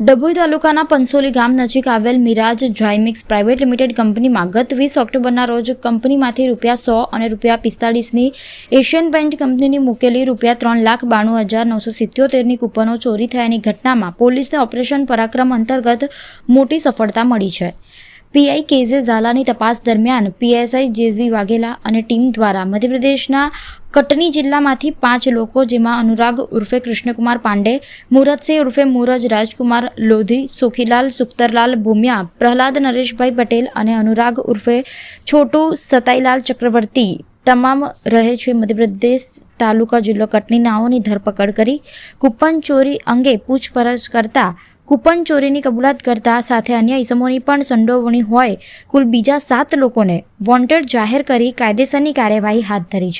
ડભોઈ તાલુકાના પંસોલી ગામ નજીક આવેલ મિરાજ ડ્રાયમિક્સ પ્રાઇવેટ લિમિટેડ કંપનીમાં ગત વીસ ઓક્ટોબરના રોજ કંપનીમાંથી રૂપિયા સો અને રૂપિયા પિસ્તાળીસની એશિયન પેન્ટ કંપનીની મૂકેલી રૂપિયા ત્રણ લાખ બાણું હજાર નવસો સિત્યોતેરની કૂપનો ચોરી થયાની ઘટનામાં પોલીસને ઓપરેશન પરાક્રમ અંતર્ગત મોટી સફળતા મળી છે. પીઆઈ કેઝે ઝાલાની તપાસ દરમિયાન પીએસઆઈ જેઝી વાઘેલા અને ટીમ દ્વારા મધ્યપ્રદેશના કટની જિલ્લામાંથી પાંચ લોકો, જેમાં અનુરાગ ઉર્ફે કૃષ્ણકુમાર પાંડે, મુરતસિંહ ઉર્ફે મુરજ રાજકુમાર લોધી, સુખીલાલ સુખતરલાલ ભૂમિયા, પ્રહલાદ નરેશભાઈ પટેલ અને અનુરાગ ઉર્ફે છોટુ સતાઈલાલ ચક્રવર્તી તમામ રહે છે મધ્યપ્રદેશ તાલુકા જિલ્લો કટની નાઓની ધરપકડ કરી. કૂપન ચોરી અંગે પૂછપરછ કરતા કૂપન ચોરીની કબૂલાત કરતા સાથે અન્ય ઇસમોની પણ સંડોવણી હોય. કુલ બીજા સાત લોકોને વોન્ટેડ જાહેર કરી કાયદેસરની કાર્યવાહી હાથ ધરી છે.